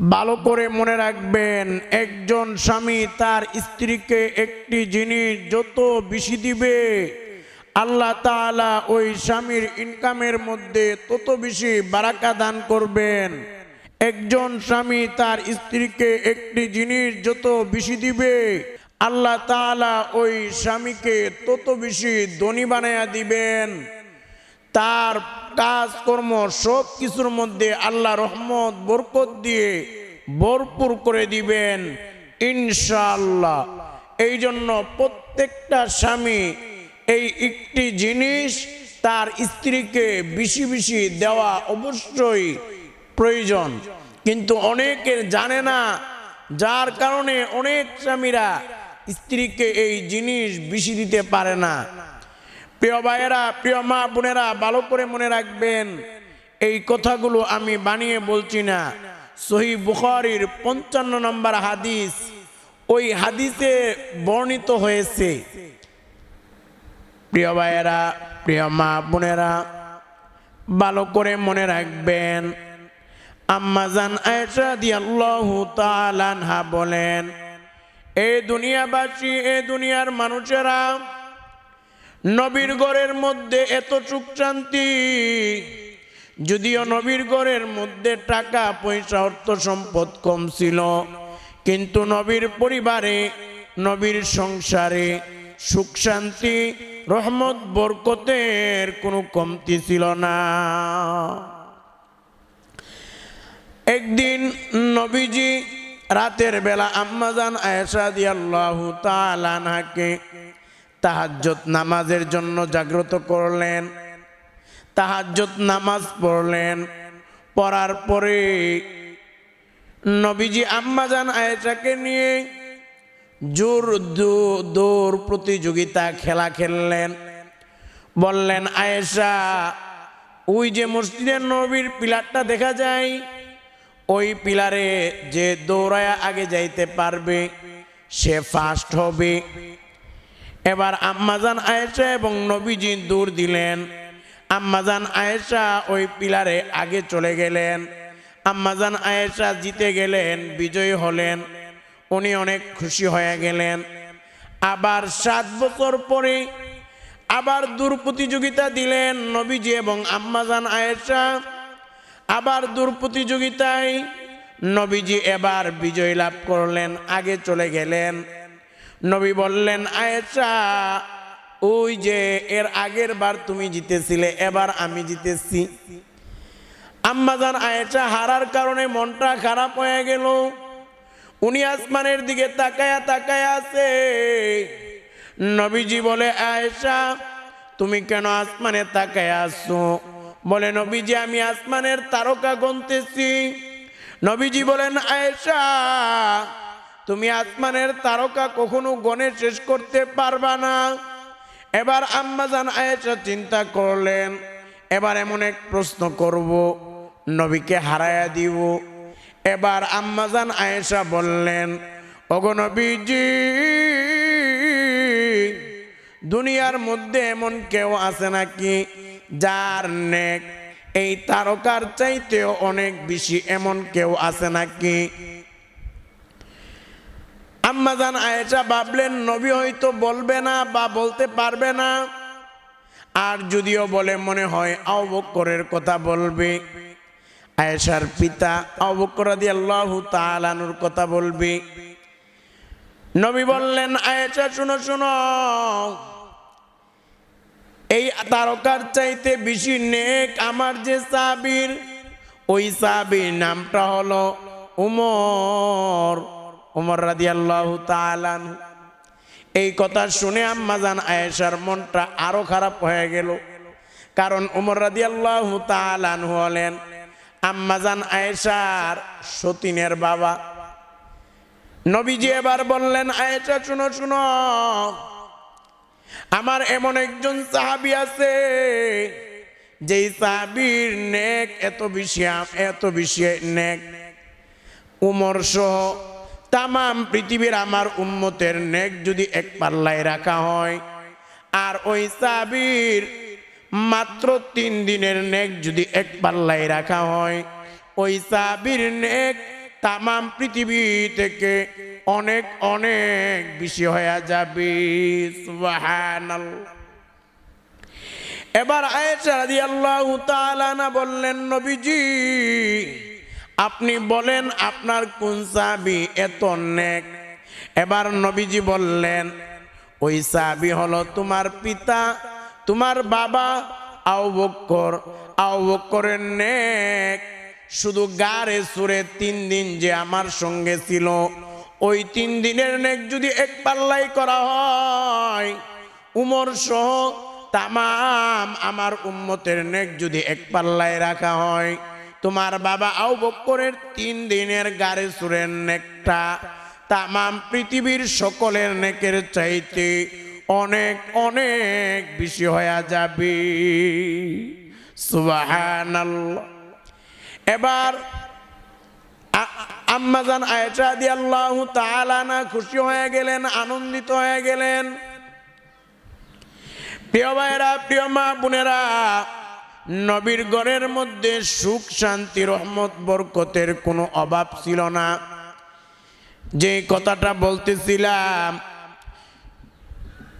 ভালো করে মনে রাখবেন, একজন স্বামী তার স্ত্রীকে একটি জিনিস যত বেশি দিবে, আল্লাহ তাআলা ওই স্বামীর ইনকামের মধ্যে তত বেশি বারাকা দান করবেন। একজন স্বামী তার স্ত্রীকে একটি জিনিস যত বেশি দিবে, আল্লাহ তাআলা ওই স্বামীকে তত বেশি ধনী বানায়া দিবেন। তার কাজকর্ম সব কিছুর মধ্যে আল্লাহ রহমত, বরকত দিয়ে ভরপুর করে দিবেন ইনশাআল্লাহ। এই জন্য প্রত্যেকটা স্বামী এই একটি জিনিস তার স্ত্রীকে বেশি বেশি দেওয়া অবশ্যই প্রয়োজন। কিন্তু অনেকের জানে না, যার কারণে অনেক স্বামীরা স্ত্রীকে এই জিনিস বেশি দিতে পারে না। প্রিয় ভাইয়েরা, প্রিয় মা বোনেরা, ভালো করে মনে রাখবেন, এই কথাগুলো আমি বানিয়ে বলছি না। সহি বুখারির পঞ্চান্ন নম্বর হাদিস, ওই হাদিসে বর্ণিত হয়েছে। প্রিয় ভাইয়েরা, প্রিয় মা বোনেরা, ভালো করে মনে রাখবেন আম্মাজান বলেন, এ দুনিয়াবাসী, এ দুনিয়ার মানুষেরা নবীর গড়ের মধ্যে এত সুখ যদিও নবীর গড়ের মধ্যে টাকা, পয়সা, অর্থ সম্পদ কম ছিল, কিন্তু নবীর পরিবারে, নবীর সংসারে সুখ, শান্তি, রহমত, বরকতের কোনো কমতি ছিল না। একদিন নবীজি রাতের বেলা আম্মাজান আয়েশা দিয়াল্লাহু তাআলাকে তাহাজ্জত নামাজের জন্য জাগ্রত করলেন। তাহাজ্জত নামাজ পড়লেন। পড়ার পরে নবীজি আম্মাজান আয়েশাকে নিয়ে জোর দৌড় প্রতিযোগিতা খেলা খেললেন। বললেন, আয়েশা, ওই যে মসজিদের নবীর পিলারটা দেখা যায়, ওই পিলারে যে দৌড়ায়া আগে যাইতে পারবে, সে ফার্স্ট হবে। এবার আম্মাজান আয়েশা এবং নবীজি দূর দিলেন। আম্মাজান আয়েশা ওই পিলারে আগে চলে গেলেন। আম্মাজান আয়েশা জিতে গেলেন, বিজয়ী হলেন। উনি অনেক খুশি হয়ে গেলেন। আবার সাত বছর পরে আবার দূর প্রতিযোগিতা দিলেন নবীজি এবং আম্মাজান আয়েশা। আবার দূর প্রতিযোগিতায় নবীজি এবার বিজয় লাভ করলেন, আগে চলে গেলেন। নবী বললেন, আয়েশা, ওই যে এর আগের বার তুমি জিতেছিলে, এবার আমি জিতেছি। আম্মাজান আয়েশা, হারার কারণে মনটা খারাপ হয়ে গেল। উনি আসমানের দিকে তাকায়া তাকায়া আছে। নবীজি বলে, আয়েশা, তুমি কেন আসমানে তাকায়া আসছো বলে, নবীজি, আমি আসমানের তারকা গুনতেছি নবীজি বলেন, আয়েশা তুমি আসমানের তারকা কখনো গণে শেষ করতে পারবা না। এবার আম্মাজান আয়েশা চিন্তা করলেন, এবার এমন এক প্রশ্ন করব, নবীকে হারায়া দিব। এবার আম্মাজান আয়েশা বললেন, ওগো নবীজি, দুনিয়ার মধ্যে এমন কেউ আছে নাকি যার নেক এই তারকার চাইতেও অনেক বেশি এমন কেউ আছে নাকি? আম্মাজান আয়েশা ভাবলেন, নবী হয়তো বলবে না বা বলতে পারবে না। আর যদিও বলে মনে হয় আবকরের কথা বলবে, আয়েশার পিতা আবকর দিয়ে আল্লাহ তালানুর কথা বলবে। নবী বললেন, আয়েশা, শুনো শুনো। এই তারকার চাইতে বেশি নেক আমার যে সাবির ওই সাবির নামটা হলো উমর। উমর রাদিয়াল্লাহু তাআলা এই কথা শুনে আম্মাজান আয়েশার মনটা আরও খারাপ হয়ে গেল। কারণ উমর রাদিয়াল্লাহু তাআলা হলেন আম্মাজান আয়েশার সতীনের বাবা। নবীজি এবার বললেন, আয়েশা, শুনো শুনো। আমার এমন একজন সাহাবি আছে, যেই সাহাবির নেক এত বেশি এত বেশি নেক। উমর সহ তামাম পৃথিবীর আমার উম্মতের নেক যদি এক পাল্লায় রাখা হয়, আর ওই সাবির মাত্র তিন দিনের নেক যদি এক পাল্লায় রাখা হয়, ওই সাবির নেক তামাম পৃথিবী থেকে অনেক অনেক বেশি হয়ে যাবে। এবার আয়েশা রাদিয়াল্লাহু না বললেন, নবীজি আপনি বলেন, আপনার কোন সাহাবী এত নেক? এবার নবীজি বললেন, ওই সাহাবী হলো তোমার পিতা, তোমার বাবা আউ বক্কর। আউ বক্করের নেক। শুধু গারে সুরে তিন দিন যে আমার সঙ্গে ছিল, ওই তিন দিনের নেক যদি এক পাল্লাই করা হয়, উমর সহ তামাম আমার উম্মতের নেক যদি এক পাল্লায় রাখা হয় তোমার বাবা আউ বক্করের তিন দিনের গাড়ি সুরের নেকটা, তামাম পৃথিবীর সকলের নেকের চাইতে অনেক অনেক বেশি হয়ে যাবে। এবার আম্মাজান আয়েশা রাদিয়াল্লাহু তাআলা না খুশি হয়ে গেলেন, আনন্দিত হয়ে গেলেন। প্রিয় ভাইরা প্রিয় মা বোনেরা নবীর ঘরের মধ্যে সুখ, শান্তি, রহমত, বরকতের কোনো অভাব ছিল না। যে কথাটা বলতেছিলাম,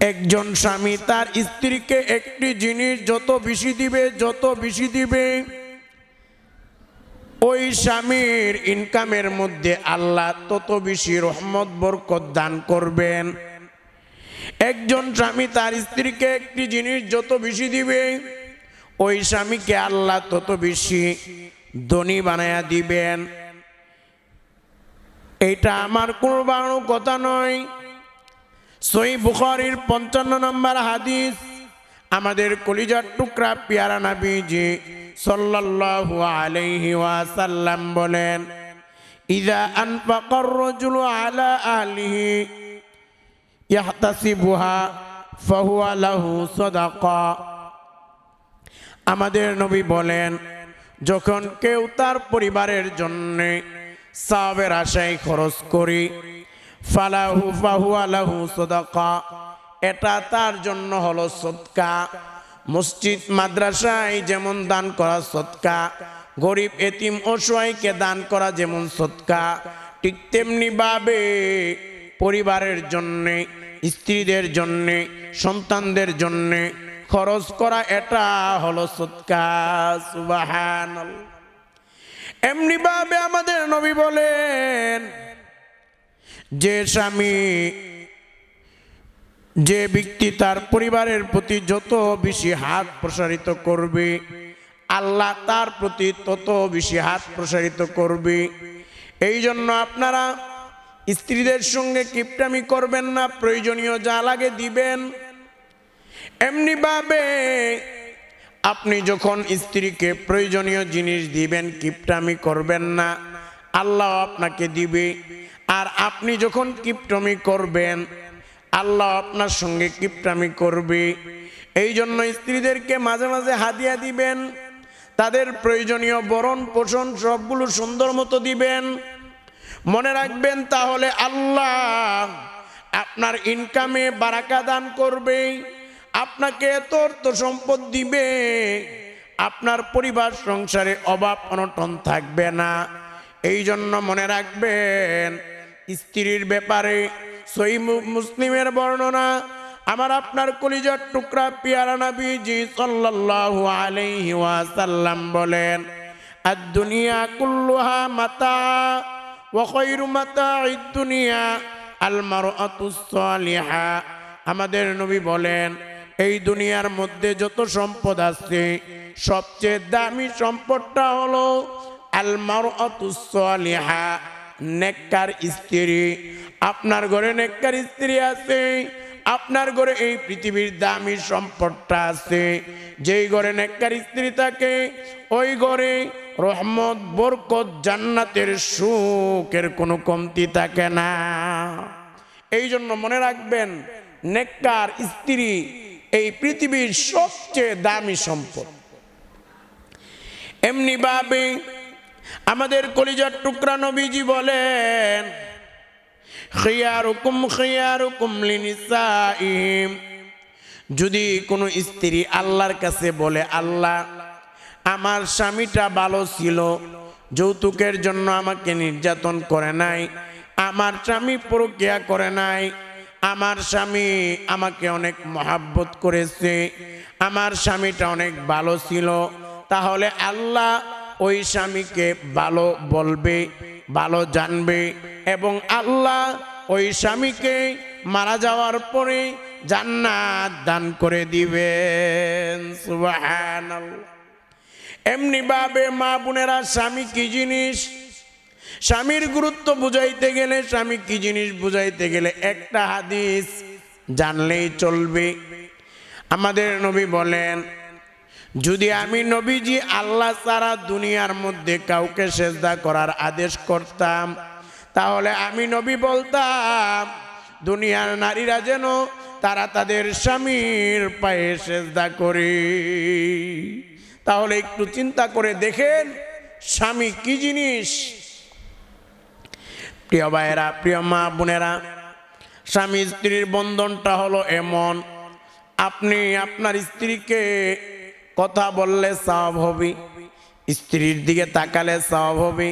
একজন স্বামী তার স্ত্রীকে একটি জিনিস যত বেশি দিবে, যত বেশি দিবে, ওই স্বামীর ইনকামের মধ্যে আল্লাহ তত বেশি রহমত, বরকত দান করবেন। একজন স্বামী তার স্ত্রীকে একটি জিনিস যত বেশি দিবে ওই স্বামীকে আল্লাহ তত বেশি ধনী বানায়া দিবেন। এইটা আমার কোনো বানো কথা নয়। সই বুখারির পঞ্চান্ন নম্বর হাদিস, আমাদের কলিজার টুকরা পিয়ারা নাবিজি সাল্লাল্লাহু আলাইহি বলেন, ইদা আনফাকার আলা আমাদের নবী বলেন, যখন কেউ তার পরিবারের জন্য সাবের আশায় খরচ করি, ফালাহু ফাহুয়া লাহু সাদাকা, এটা তার জন্য হলো সদকা। মসজিদ, মাদ্রাসায় যেমন দান করা সদকা, গরিব এতিম অসহায়কে দান করা যেমন সদকা, ঠিক তেমনি ভাবে পরিবারের জন্যে, স্ত্রীদের জন্যে, সন্তানদের জন্যে খরচ করা এটা হলো সৎকা সুবাহান এমনি ভাবে আমাদের নবী বলেন, যে স্বামী, যে ব্যক্তি তার পরিবারের প্রতি যত বেশি হাত প্রসারিত করবে, আল্লাহ তার প্রতি তত বেশি হাত প্রসারিত করবে এই জন্য আপনারা স্ত্রীদের সঙ্গে কিপটামি করবেন না, প্রয়োজনীয় যা লাগে দিবেন। এমনি ভাবে আপনি যখন স্ত্রীকে প্রয়োজনীয় জিনিস দিবেন, কিপটামি করবেন না, আল্লাহ আপনাকে দিবে। আর আপনি যখন কিপটামি করবেন, আল্লাহ আপনার সঙ্গে কিপটামি করবে। এই জন্য স্ত্রীদেরকে মাঝে মাঝে হাদিয়া দিবেন, তাদের প্রয়োজনীয় বরণ পোষণ সবগুলো সুন্দর মতো দিবেন। মনে রাখবেন তাহলে আল্লাহ আপনার ইনকামে বারাকা দান করবে। আপনাকে এত অর্থ সম্পদ দিবে। আপনার পরিবার সংসারে অভাব অনটন থাকবে না। এই জন্য মনে রাখবেন, স্ত্রীর ব্যাপারে সই মুসলিমের বর্ণনা, আমার আপনার কলিজার টুকরা পিয়ারা নাবিজি সাল্লাল্লাহু আলাইহি ওয়াসাল্লাম বলেন আর দুনিয়া কুল্লুহা মাতা ওয়া খায়রু মাতা দুনিয়া আমাদের নবী বলেন এই দুনিয়ার মধ্যে যত সম্পদ আছে, সবচেয়ে দামি সম্পদটা হলো আলমার অতুসলিহা নেককার স্ত্রী। আপনার ঘরে নেককার স্ত্রী আছে, আপনার ঘরে এই পৃথিবীর দামি সম্পদটা আছে। যেই ঘরে নেককার স্ত্রী থাকে, ওই ঘরে রহমত, বরকত, জান্নাতের সুখের কোনো কমতি থাকে না। এই জন্য মনে রাখবেন, নেককার স্ত্রী এই পৃথিবীর সবচেয়ে দামি সম্পদ। এমনি ভাবে আমাদের কলিজার টুকরা নবীজি বলেন যদি কোনো স্ত্রী আল্লাহর কাছে বলে, আল্লাহ, আমার স্বামীটা ভালো ছিল, যৌতুকের জন্য আমাকে নির্যাতন করে নাই, আমার স্বামী প্রক্রিয়া করে নাই আমার স্বামী আমাকে অনেক মহাব্বত করেছে, আমার স্বামীটা অনেক ভালো ছিল, তাহলে আল্লাহ ওই স্বামীকে ভালো বলবে, ভালো জানবে এবং আল্লাহ ওই স্বামীকে মারা যাওয়ার পরে জান্নাত দান করে দিবেন। সুবহানাল্লাহ। এমনি ভাবে মা বোনেরা স্বামী কি জিনিস? স্বামীর গুরুত্ব বুঝাইতে গেলে স্বামী কি জিনিস বুঝাইতে গেলে? একটা হাদিস জানলেই চলবে। আমাদের নবী বলেন, যদি আমি নবীজি আল্লাহ সারা দুনিয়ার মধ্যে কাউকে সেজদা করার আদেশ করতাম, তাহলে আমি নবী বলতাম, দুনিয়ার নারীরা যেন তারা তাদের স্বামীর পায়ে সেজদা করে। তাহলে একটু চিন্তা করে দেখেন, স্বামী কি জিনিস প্রিয় ভাইয়েরা, প্রিয় মা বোনেরা, স্বামী স্ত্রীর বন্ধনটা হলো এমন, আপনি আপনার স্ত্রীকে কথা বললে সব হবে, স্ত্রীর দিকে তাকালে সব হবে,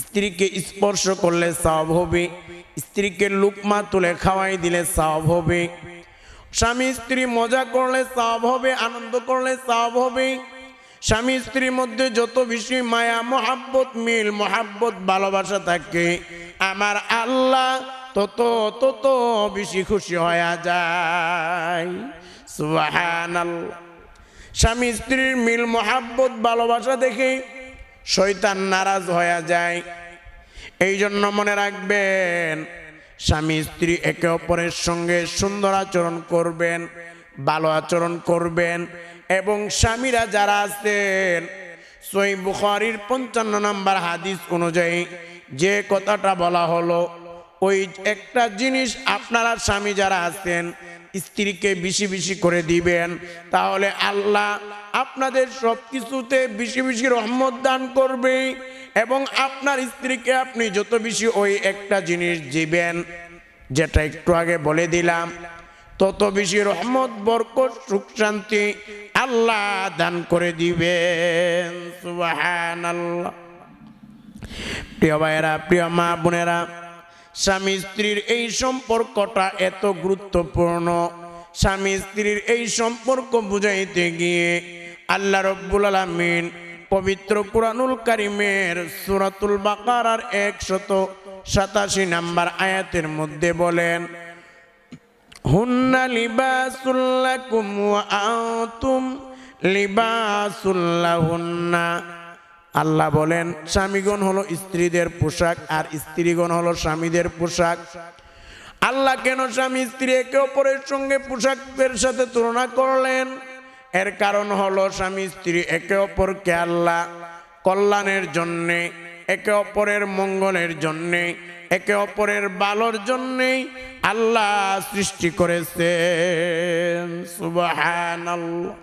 স্ত্রীকে স্পর্শ করলে সব হবে, স্ত্রীকে লুকমা তুলে খাওয়াই দিলে সব হবে, স্বামী স্ত্রী মজা করলে সব হবে, আনন্দ করলে সব হবে স্বামী স্ত্রীর মধ্যে যত বেশি মায়া, মহাব্বত, মিল, মহাব্বত, ভালোবাসা থাকে, আমার আল্লাহ তত তত বেশি খুশি হয়ে যায়। স্বামী স্ত্রীর মিল, মহাব্বত, ভালোবাসা দেখে শয়তান নারাজ হয়ে যায়। এই জন্য মনে রাখবেন, স্বামী স্ত্রী একে অপরের সঙ্গে সুন্দর আচরণ করবেন, ভালো আচরণ করবেন এবং স্বামীরা যারা আছেন, সই বুখারির পঞ্চান্ন নম্বর হাদিস অনুযায়ী যে কথাটা বলা হলো, ওই একটা জিনিস আপনারা স্বামী যারা আছেন, স্ত্রীকে বেশি বেশি করে দিবেন, তাহলে আল্লাহ আপনাদের সব কিছুতে বেশি বেশি রহমত দান করবে এবং আপনার স্ত্রীকে আপনি যত বেশি ওই একটা জিনিস দিবেন, যেটা একটু আগে বলে দিলাম, তত বেশি রহমত, বরকত, সুখ, শান্তি আল্লাহ দান করে দিবেন, সুবহানাল্লাহ। প্রিয় ভাইয়েরা, প্রিয় মা বোনেরা, স্বামী স্ত্রীর এই সম্পর্কটা এত গুরুত্বপূর্ণ। স্বামী স্ত্রীর এই সম্পর্ক বুঝাইতে গিয়ে আল্লাহ রব্বুল আলমিন পবিত্র কুরআনুল কারিমের সুরাতুল বাকারার একশত সাতাশি নাম্বার আয়াতের মধ্যে বলেন হুন্না লিবাসুল্লাকুম ওয়া আনতুম লিবাসুল্লাহুন্না আল্লাহ বলেন, স্বামীগণ হলো স্ত্রীদের পোশাক আর স্ত্রীগণ হলো স্বামীদের পোশাক। আল্লাহ কেন স্বামী স্ত্রী একে অপরের সঙ্গে পোশাকের সাথে তুলনা করলেন? এর কারণ হলো স্বামী স্ত্রী একে অপরকে আল্লাহ কল্যাণের জন্যে, একে অপরের মঙ্গলের জন্যে একে অপরের বালর জন্যেই আল্লাহ সৃষ্টি করেছেন। সুবহানাল্লাহ।